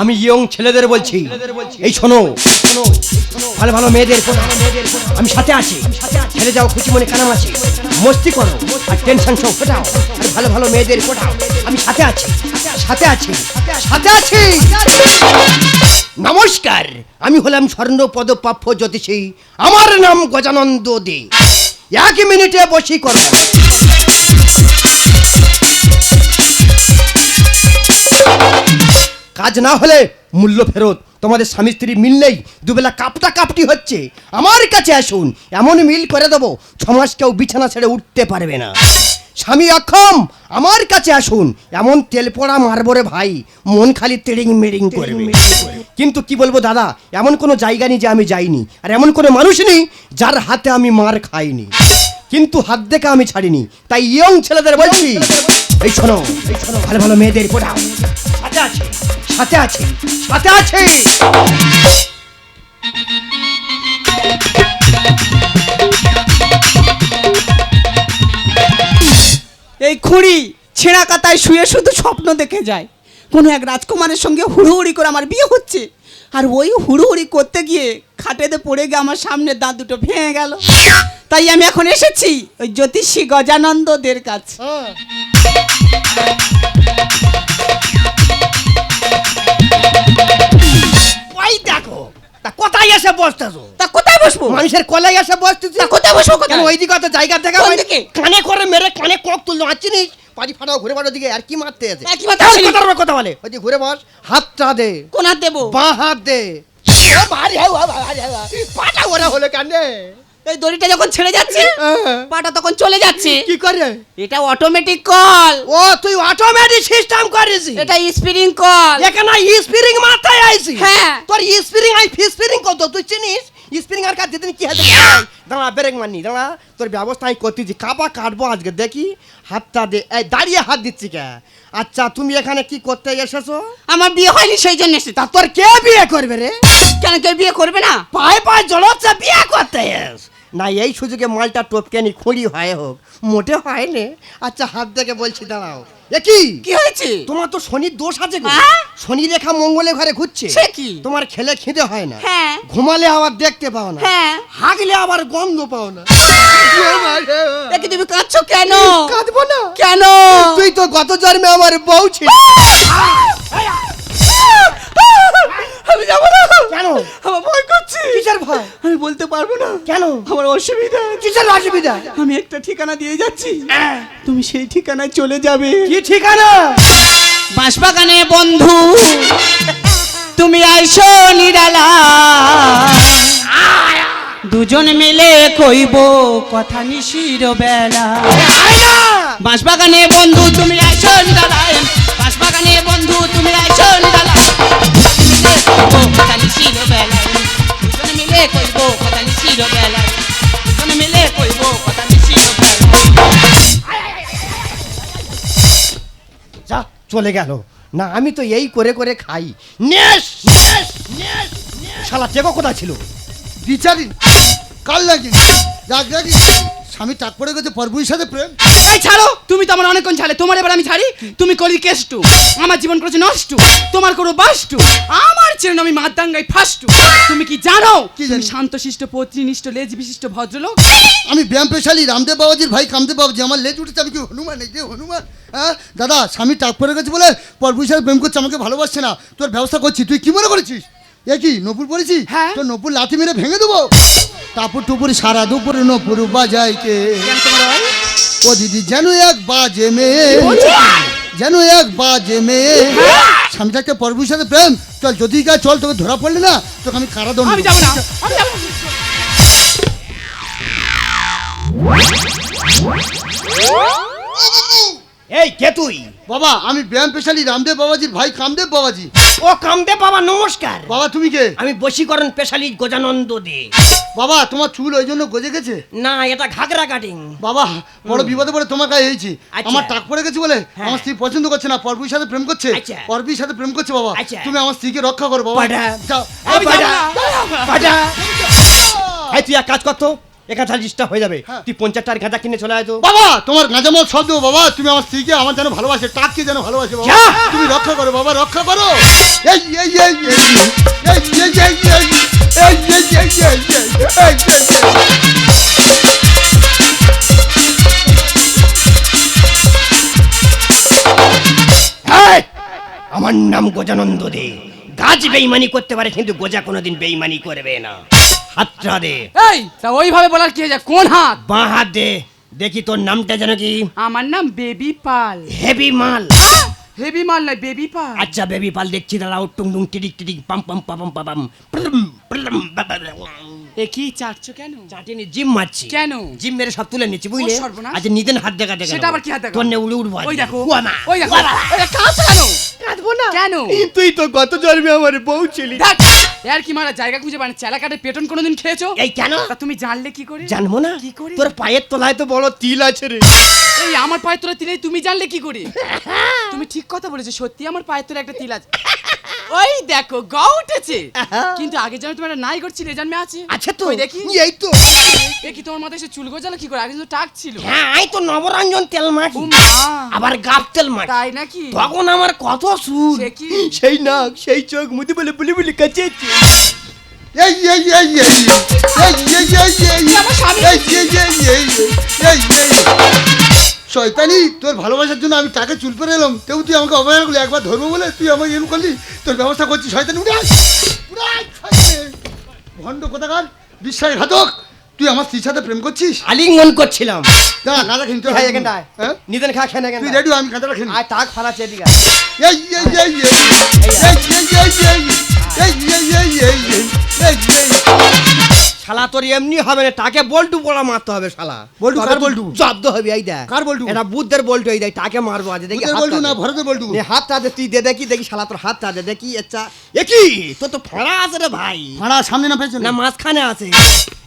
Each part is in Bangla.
আমি ইয়ং ছেলেদের বলছি। এই শোনো। ভালো ভালো মেয়েদের আমি সাথে আছি। ছেলে যাও খুশি মনে কানাম আছে। মস্তি করো আর টেনশন সব আর ভালো ভালো মেয়েদের ফোটাও। আমি সাথে আছি। সাথে আছি। সাথে আছি। নমস্কার। আমি হলাম স্বর্ণ পদপ্রাপ্য জ্যোতিষী। আমার নাম গজানন্দ দে। এক মিনিটে বসি করো কাজ না হলে মূল্য ফেরত। তোমাদের স্বামী স্ত্রী মিল নেই। দুবেলা কাপটা কাপটি হচ্ছে। আমার কাছে আসুন, এমন মিল করে দেবো, ছমাস কেউ বিছানা ছেড়ে উঠতে পারবে না। স্বামী অক্ষম, আমার কাছে আসুন, এমন তেল পড়া মারবরে ভাই, মন খালি তেড়িং মেড়িং করবে। কিন্তু কি বলব দাদা, এমন কোনো জায়গা নেই যে আমি যাইনি, আর এমন কোনো মানুষ নেই যার হাতে আমি মার খাইনি। কিন্তু হাত দেখে আমি ছাড়িনি, তাই ইয়ং ছেলেদের বলছি, এই শোনো ভালো ভালো মেয়েদের পড়াও সাথে আছে সাথে আছে। এই খুঁড়ি ছেঁড়া কাতায় শুয়ে শুধু স্বপ্ন দেখে যায়। কোনো এক রাজকুমারের সঙ্গে হুড়োহুড়ি করে আমার বিয়ে হচ্ছে। আর ওই হুড়োহুড়ি করতে গিয়ে খাটেতে পড়ে গিয়ে আমার সামনে দাঁত দুটো ভেঙে গেল। তাই আমি এখন এসেছি ওই জ্যোতিষী গজানন্দদের কাছে। কোথায় এসে বসতেছো তা কোথায় বসবো মানুষের কলাই এসে বসতেছি তা কোথায় বসবো কেন ওই দিকে তো জায়গা দেখা হয়? কানে করে মেরে কানে কক তুললো চিনিস পাজি ফাটাও ঘুরে বাড়ো দিকে আর কি মারতে আছে কি মারতে আছে কথা কথার কথা বলে ওই দিকে ঘুরে বস হাতটা দে কোন হাত দেবো বাঁ হাত দে ও ভারী হাও, হাও, ভারী হাও। পাটা ওরা হলো কানে এই দড়িটা যখন ছেড়ে যাচ্ছে পাটা তখন চলে যাচ্ছে। কি করে? এটা অটোমেটিক কল ও তুই অটোমেটিক সিস্টেম করিস এটা স্পিরিং কল এখানে স্প্রিং মাথায় আইছি। হ্যাঁ। তোর স্প্রিং আই স্প্রিং কত? তুই চিনিস? স্প্রিং আর কাজ যেদিন কি হাতে দাঁড়া ব্রেক মারনি দাঁড়া। তোর ব্যবস্থা আমি করতেছি। কাপা কাটবো আজকে দেখি। হাতটা দে এই দাঁড়িয়ে হাত দিচ্ছি কে? আচ্ছা তুমি এখানে কি করতে এসেছ? আমার বিয়ে হয়নি সেই জন্য এসেছি। তা তোর কে বিয়ে করবে রে? কেন কেউ বিয়ে করবে না? পায়ে পায়ে জড়াচ্ছে বিয়ে করতে এস। না এই সুযোগে মালটা টপকে নি খুঁড়ি হয় হোক। মোটে হয় নে। আচ্ছা হাত দেখে বলছি দাঁড়াও। এ কি? কি হয়েছে? তোমার তো শনির দোষ আছে গো। হ্যাঁ? শনি রেখা মঙ্গলে ঘরে ঘুরছে। সে কি? তোমার খেলে খিদে হয় না। হ্যাঁ। ঘুমালে আবার দেখতে পাও না। হ্যাঁ। হাগলে আবার গন্ধ পাও না। দেখি তুমি কাঁদছো কেন? কাঁদবো না। কেন? তুই তো গত জন্মে আমার বউ ছিল। আমি যাব না। কেন? আমার ভয় করছে। কিসের ভয়? আমি বলতে পারব না। কেন? আমার অসুবিধা। কিসের অসুবিধা? আমি একটা ঠিকানা দিয়ে যাচ্ছি। তুমি সেই ঠিকানায় চলে যাবে। কি ঠিকানা? বাঁশবাগানে বন্ধু। তুমি আইসো নিরালা। দুজন মিলে কইব কথা নিশির বেলা। বাঁশবাগানে বন্ধু তুমি আইসো নিরালায়। বাঁশবাগানে বন্ধু তুমি আইসো নিরালায়। মিলে যা, চলে গেল। না, আমি তো এই করে করে খাই। শালা টেকো কোথায় ছিল। বিচারি, কাল লাগি। স্বামী টাক পড়ে গেছে পরবুর সাথে প্রেম। এই ছাড়ো তুমি তো আমার অনেকক্ষণ ছাড়ে তোমার এবার আমি ছাড়ি? তুমি করি কেষ্টু। আমার জীবন করেছে নষ্ট। তোমার করো বাষ্টু। আমার ছেলে আমি মাদাঙ্গাই ফাস্টু তুমি কি জানো? কি তুমি জানি? শান্তশিষ্ট পত্নীনিষ্ঠ লেজ বিশিষ্ট ভদ্রলোক। আমি ব্যায়াম পেশালি রামদেব বাবাজির ভাই কামদেব বাবাজি। আমার লেজ উঠেছে আমি কি হনুমান? এই যে হনুমান হ্যাঁ? দাদা স্বামী টাক পড়ে গেছে বলে পরবুর সাথে প্রেম করছে আমাকে ভালোবাসছে না। তোর ব্যবস্থা করছি। তুই কি মনে করেছিস? এ কি নপুর পড়েছি? হ্যাঁ। তোর নপুর লাথি মেরে ভেঙে দেবো? তারপর টুপুর সারা দুপুর নপুর বাজাই কে ও দিদি যেন এক বাজে মেয়ে। যেন এক বাজে মেয়ে। স্বামীটাকে পরবুর সাথে প্রেম। চল যদি গা চল তোকে ধরা পড়লে না তোকে আমি কারা দণ্ড আমি যাব না যাব না। এই কে তুই? বাবা আমি ব্যায়াম পেশালি রামদেব বাবাজির ভাই কামদেব বাবাজি। ও কামদেব বাবা নমস্কার। বাবা তুমি কে? আমি বশীকরণ পেশালি গজানন্দ দে। বাবা তোমার চুল ওই জন্য গজে গেছে? না এটা ঘাগরা কাটিং। বাবা বড় বিপদে পড়ে তোমার কাছে হয়েছি। আচ্ছা। আমার টাক পড়ে গেছে বলে হ্যাঁ। আমার স্ত্রী পছন্দ করছে না পরবুর সাথে প্রেম করছে। আচ্ছা। পরবুর সাথে প্রেম করছে বাবা। আচ্ছা। তুমি আমার স্ত্রীকে রক্ষা করো বাবা। যাও। তুই এক কাজ করতো একা হয়ে যাবে হ্যাঁ। তুই পঞ্চাশ টাকার গাঁজা কিনে চলে আয় তো বাবা তোমার গাঁজামত সব দেবো বাবা তুমি আমার স্ত্রীকে আমার যেন ভালোবাসে টাককে যেন ভালোবাসে বাবা তুমি রক্ষা করো বাবা রক্ষা করো এই এই এই এই এই এই এই এই এই এই এই এই এই এই এই এই এই, আমার নাম গজানন্দ দে গাছ বেইমানি করতে পারে কিন্তু গোজা কোনোদিন বেইমানি করবে না হাতটা দে এই তা ওইভাবে বলার কি হয়েছে? কোন হাত? বাঁ হাত দে। দেখি তোর নামটা যেন কি। আমার নাম বেবি পাল। হেভি মাল। হেভি মাল নয় বেবি পাল। আচ্ছা বেবি পাল দেখছি দাঁড়াও টুং টুং টিডিক টিডিক পাম পাম পাম পাম এ কি চাটছো কেন? চাটিনি জিম মারছি। কেন? জিম মেরে সব তুলে নিচ্ছি বুঝলে? আজ নিদেন হাত দেখা দেখা সেটা আবার কি হাত দেখা? তোর নে উড়ে উড়বো ওই দেখো ওই দেখো। ওই দেখো, কেন? কাঁদবো না। কেন? তুই তো গত জন্মে আমার বউ ছিলি। দেখ এর কি মারা জায়গা খুঁজে মানে চেলা কাটে পেটন কোনোদিন খেয়েছো? এই কেন? তা তুমি জানলে কি করে? জানব না? কি করে? তোর পায়ের তলায় তো বড় তিল আছে রে। এই আমার পায়ের তোলা তিলে তুমি জানলে কি করে? তুমি ঠিক কথা বলেছ সত্যি আমার পায়ের তলায় একটা তিল আছে। ওই দেখো গ উঠেছে কিন্তু আগে যেন তোমার নাই করছিলে জন্মে আছে আছে তো দেখি এই তো এ কি তোমার মাথায় এসে চুল গজালো কি করে আগে তো টাক ছিল হ্যাঁ আই তো নবরঞ্জন তেল মাখি আবার গাব তেল মাখি তাই নাকি তখন আমার কত সুর সে কি? সেই নাক সেই চোখ মুদি বলে বলি বলি কাচেছে এই এই এই এই এই এই এই। এই এই এই এই এই এই শয়তানি তোর ভালোবাসার জন্য আমি টাকা চুল করে এলাম তেও তুই আমাকে অবহেলা করলি একবার ধরবো বলে তুই আমাকে এরকম করলি তোর ব্যবস্থা করছিস শয়তানি উঠে। ভণ্ড কোথাকার বিশ্বাসঘাতক তুই আমার স্ত্রীর সাথে প্রেম করছিস আলিঙ্গন করছিলাম দাঁড়া গাঁদা খেয়ে হ্যাঁ এখানটায় হ্যাঁ নিদেন খা খেয়ে তুই রেডি আমি নিই। আয় তাক ফালাচ্ছে এদিকে এই এই এই এই এই এই এই এই এই এই এই এই এই শালা তোর এমনি হবে না তাকে বল্টু বড়া মারতে হবে শালা। বল্টু, কার বল্টু? জব্দ হবে এই দেখ। কার বল্টু? এটা বুদ্ধের বল্টু এই দেখ তাকে মারবো আজ দেখি বল্টু না ভরতের বল্টু? নে হাতটা দে তুই দে দেখি দেখি শালা তোর হাতটা দে দেখি আচ্ছা এ কি? তোর তো ফাড়া আছে রে ভাই। ভাড়া সামনে না পেছনে? না মাঝখানে আছে।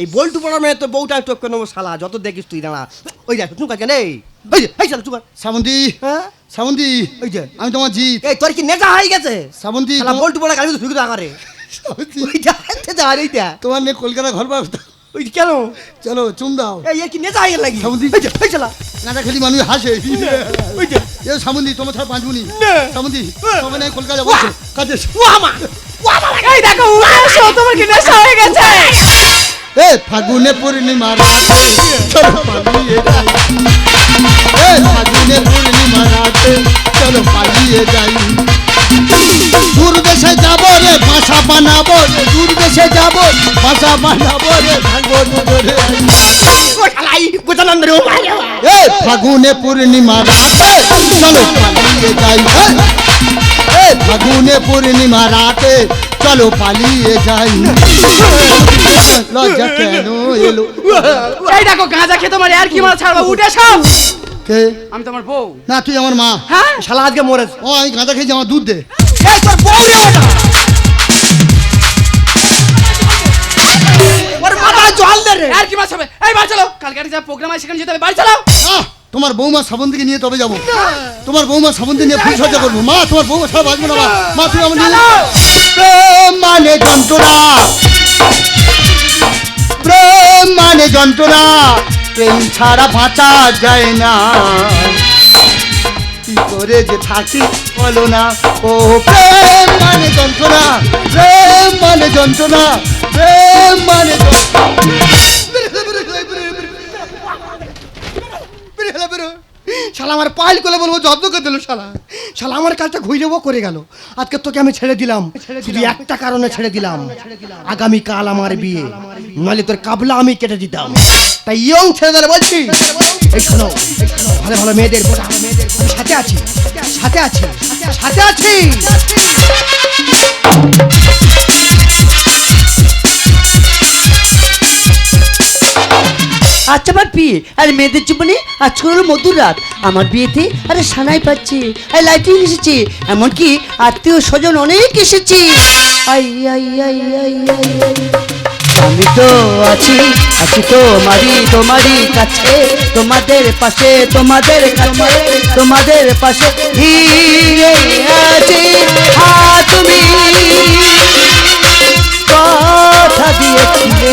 এই বল্টু পড়া মেয়ে তোর বউটা টপকে নেব শালা যত দেখিস তুই দাঁড়া। ওই দেখ চুকা কেন? এই এই শালা চুকা শ্রাবন্তী হ্যাঁ? শ্রাবন্তী ওই যে। আমি তোমার জিৎ এই তোর কি নেতা হয়ে গেছে? শালা বল্টু পড়া গাড়ি তো ঢুকে দেখা আর এইটা। তোমার নিয়ে কলকাতা ঘর পাবো ওই কেন? চলো চুম দাও। এই কি নেতা যে ওই শালা। নাটা খেলি মানুষ হাসে। ওই যে। এ তোমার ছাড়া না। সামন্দি তোমার নিয়ে কলকাতা যাব। কাজে ও ও এই দেখো তোমার কি নেশা হয়ে গেছে। এ ফাগুনে পূর্ণিমা রাতে। চলো পালিয়ে যাই। এ ফাগুনে পূর্ণিমা রাতে। চলো পালিয়ে যাই। রে বাসা বানাবো রে দূর দেশে যাব বাসা বানাবো রে থাকব দুজনে এই ফাগুনে পূর্ণিমা রাতে চলো পালিয়ে যাই এ ফাগুনে পূর্ণিমা রাতে চলো পালিয়ে যাই। লজ্জা কেন এলো? এই দেখো গাঁজা খেয়ে তোমার আর কি মারা ছাড়বা? উঠে এসো। কে? আমি তোমার বউ। না তুই আমার মা। হ্যাঁ? শালা আজকে মরেছে। ও আমি গাঁদা খেয়েছি আমার দুধ দে। এই তোর বউ রে ওটা জল দে রে। আর কি মাছ হবে? এই বাড়ি চলো। কালকে একটা যা প্রোগ্রাম আছে সেখানে যেতে হবে। বাড়ি চলো। আহ, তোমার বৌমা শ্রাবন্তীকে নিয়ে তবে যাব। তোমার বৌমা শ্রাবন্তী নিয়ে ফুল সজ্জা করব। মা তোমার বৌমা ছাড়া বাঁচবো না মা। মা তুই আমার নিয়ে প্রেম মানে যন্ত্রণা। প্রেম মানে যন্ত্রণা। প্রেম ছাড়া বাঁচা যায় না। কি করে যে থাকি বলো না। ও প্রেম মানে যন্ত্রণা। প্রেম মানে যন্ত্রণা। শালা আমার পাইল করে বলব জব্দ করে দিল শালা। শালা আমার কাজটা ঘুরেবো করে গেল। আজকে তোকে আমি ছেড়ে দিলাম। শুধু একটা কারণে ছেড়ে দিলাম। আগামী কাল আমার বিয়ে। নাহলে তোর কাবলা আমি কেটে দিতাম। তাই ইয়ং ছেলেদের বলছি, এই শোনো, ভালো ভালো মেয়েদের সাথে আছি সাথে আছি সাথে আছি। আচ্ছা আমার বিয়ে। আর মেয়েদের জীবনে আজকে হলো মধুর রাত। আমার বিয়েতে আরে সানাই পাচ্ছি, আর লাইটিং এসেছে। এমনকি আত্মীয় স্বজন অনেক এসেছে। আই আই আই আই আই। আমি তো আছি আছি তোমারই তোমারই কাছে। তোমাদের পাশে, তোমাদের কাছে, তোমাদের পাশে ধীরে আছি। তুমি কথা দিয়েছিলে।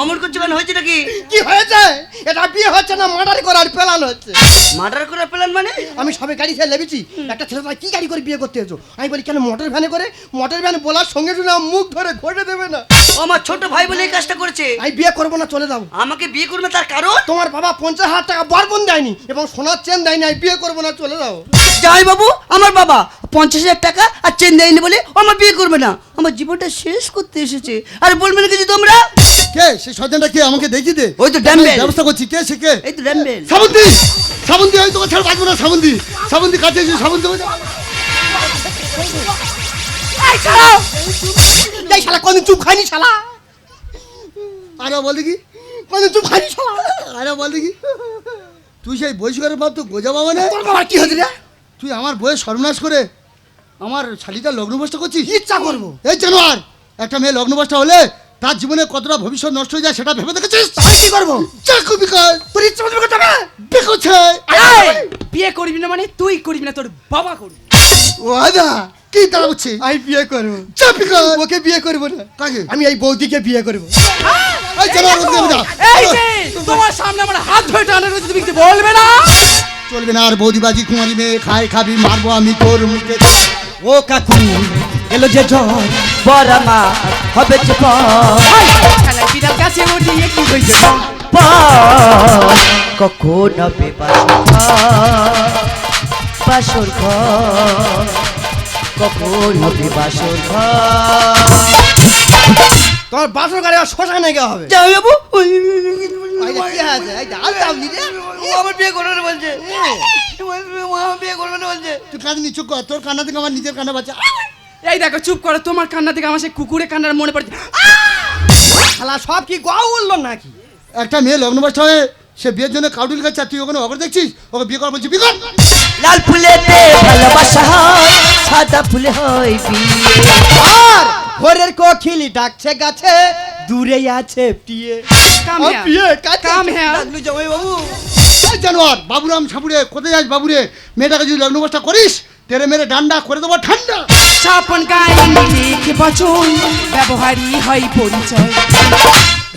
অমর করছ কেন হয়েছে নাকি কি হয়েছে এটা বিয়ে হচ্ছে না মার্ডার করার প্ল্যান হচ্ছে। মার্ডার করার প্ল্যান মানে? আমি সবে গাড়ি খেয়ে লেগেছি। একটা ছেলে কি গাড়ি করে বিয়ে করতে এসো? আমি বলি কেন মোটর ভ্যানে করে? মোটর ভ্যানে বলার সঙ্গে সঙ্গে আমার মুখ ধরে ঘটে দেবে না। আমার ছোট ভাই বলে এই কাজটা করেছে। আমি বিয়ে করব না চলে যাও। আমাকে বিয়ে করবে তার কারণ? তোমার বাবা পঞ্চাশ হাজার টাকা বরবন দেয়নি এবং সোনার চেন দেয়নি আমি বিয়ে করব না চলে যাও। যাই বাবু আমার বাবা পঞ্চাশ হাজার টাকা আর চেন দেয়নি বলে আমার বিয়ে করবে না। আমার জীবনটা শেষ করতে এসেছে। আর বলবে না কিছু তোমরা? কে? সে সজ্জনটা কে? আমাকে দেখিয়ে দে। ওই তো ড্যাম্বেল। ব্যবস্থা করছি। কে সে কে? এই তো র্যাম্বেল শ্রাবন্তী শ্রাবন্তী আমি তোমার ছাড়া বাঁচবো না শ্রাবন্তী শ্রাবন্তী কাছে এসে ওই যে- এই শালা! কোনদিন চুপ খাইনি শালা? আরে বলি কি কোনদিন চুপ খাইনি শালা? আরে বলি কি তুই সেই বয়স্কের বাপ তো গোজা বাবা না। তোর বাবার কি হয়েছে রে? তুই আমার বইয়ের সর্বনাশ করে আমার শালিটা লগ্ন বসটা করছিস? ইচ্ছা করব। এই জানোয়ার একটা মেয়ে লগ্ন বসটা হলে তার জীবনে কতটা ভবিষ্যৎ নষ্ট হয়ে যায় সেটা ভেবে দেখেছিস? আমি কি করব? চাকু বিকাশ তোর ইচ্ছে মতো করতে কি তারা আমি বিয়ে করব। চাপ ওকে বিয়ে করব না। কাকে? আমি এই বৌদিকে বিয়ে করব। তোমার সামনে আমার হাত ধরে টানা রয়েছে তুমি কিছু বলবে না? চলবে না আর বৌদিবাজি কুমারী মেয়ে খাই খাবি মারবো আমি তোর মুখে ও কাকু এলো যে জ্বর বড় মা হবে যে বিড়াল কাছে উঠিয়ে কি হয়েছে? কখন হবে বাসর ঘর। কখন হবে বাসর তোমার বাসর গাড়ি গিয়ে হবে? যাই বাবু। আমার বিয়ে করবে না বলছে। আমার বিয়ে করবে না বলছে। তুই কর তোর কান্না থেকে আমার নিজের কান্না বাচ্চা এই দেখো চুপ করো তোমার কান্না থেকে আমার সেই কুকুরের কান্নার মনে পড়ছে শালা সব কি গোয়া উঠল নাকি? একটা মেয়ে লগ্ন হয়ে সে বিয়ের জন্য কাউডিল খাচ্ছে তুই ওখানে অগর দেখছিস? ওকে বিয়ে কর বলছি বিয়ে কর! লাল ফুলেতে ভালোবাসা হয়। সাদা ফুলে হয় বিয়ে। আর ভোরের কোকিলি ডাকছে গাছে দূরে আছে টিয়ে কাম বিয়ে কাছে কাম হ্যাঁ। জামাই বাবু। জানোয়ার বাবুরাম সাপুরে কোথায় যাস বাবুরে? মেয়েটাকে যদি লগ্ন বসটা করিস তেরে মেরে ডান্ডা করে দেবো ঠান্ডা। স্বপন গায়ে লিখে বচন ব্যবহারই হয় পরিচয়।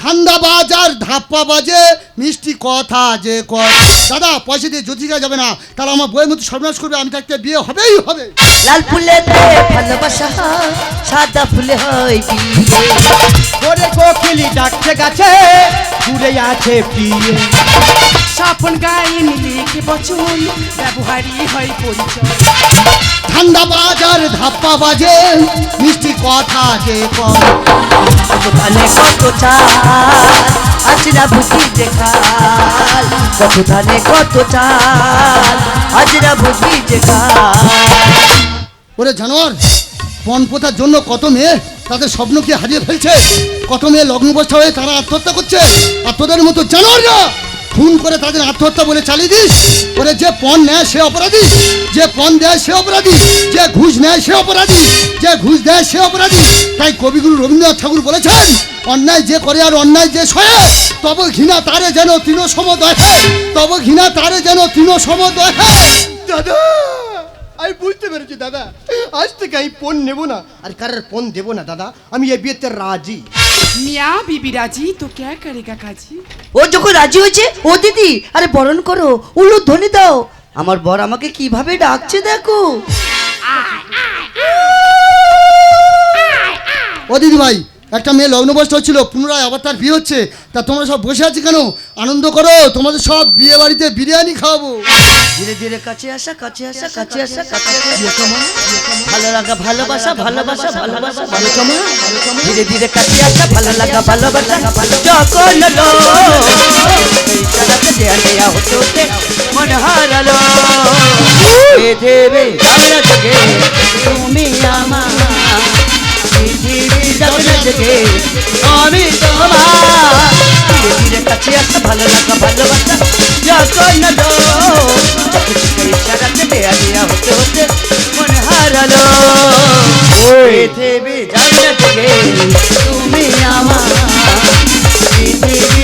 ধান্দা বাজার ধাপ্পা বাজে মিষ্টি কথা যে কর দাদা পয়সা দিয়ে জ্যোতিষা যাবে না তাহলে আমার বইয়ের মতো সর্বনাশ করবে আমি থাকতে বিয়ে হবেই হবে। লাল ফুলেতে ভালোবাসা সাদা ফুলে হয় বিয়ে। ভোরের কোকিলি ডাকছে গাছে দূরে আছে স্বপন গায়ে লিখে বচন ব্যবহারই হয় পরিচয়। ঠান্ডা বাজার ধাপ্পা বাজে মিষ্টি কথা যে কত ধানে কত চাল আজ না বুঝি দেখাল কত কত চাল বুঝি ওরে জানোয়ার জন্য কত মেয়ে তাদের স্বপ্নকে হারিয়ে ফেলছে? কত মেয়ে লগ্নবস্থা হয়ে তারা আত্মহত্যা করছে? আর তোদের মতো জানোয়াররা খুন করে তাদের আত্মহত্যা বলে চালিয়ে দিস। ওরে যে পণ নেয় সে অপরাধী। যে পণ দেয় সে অপরাধী। যে ঘুষ নেয় সে অপরাধী। যে ঘুষ দেয় সে অপরাধী। তাই কবিগুরু রবীন্দ্রনাথ ঠাকুর বলেছেন, অন্যায় যে করে আর অন্যায় যে সয়ে, তব ঘৃণা তারে যেন তৃণ সমদয় তব ঘৃণা তারে যেন তৃণ সমদয় দাদা, আমি বুঝতে পেরেছি, দাদা। আজ থেকে আমি পণ নেব না। আর কারোর পণ দেবো না, দাদা। আমি এ বিয়েতে রাজি। মিয়া বিবি রাজি তো কে করেগা কাজি ও যখন রাজি হয়েছে ও দিদি আরে বরণ করো উলু ধ্বনি দাও। আমার বর আমাকে কীভাবে ডাকছে দেখো। ও দিদি ভাই একটা মেয়ে লগ্নবস্ত হচ্ছিল, পুনরায় আবার তার বিয়ে হচ্ছে। তা তোমরা সব বসে আছি কেন? আনন্দ করো, তোমাদের সব বিয়ে বাড়িতে বিরিয়ানি খাওয়াবো। ধীরে ধীরে কাছে আসা কাছে আসা কাছে আসা, কাছে ভালো লাগা, ভালোবাসা ভালোবাসা ভালোবাসা। ভালো কমা ধীরে ধীরে কাছে আসা, ভালো লাগা, ভালোবাসা। যখন দেয়া হতে হারালো। তুমি আমার নিজেকে আমি তোমার ধীরে ধীরে কাছে আসা ভালো লাগা ভালোবাসা যখন না তো ইশারাতে দেয়া দেয়া হতে হতে মনে হারালো। পৃথিবী জানতে তুমি আমার পৃথিবী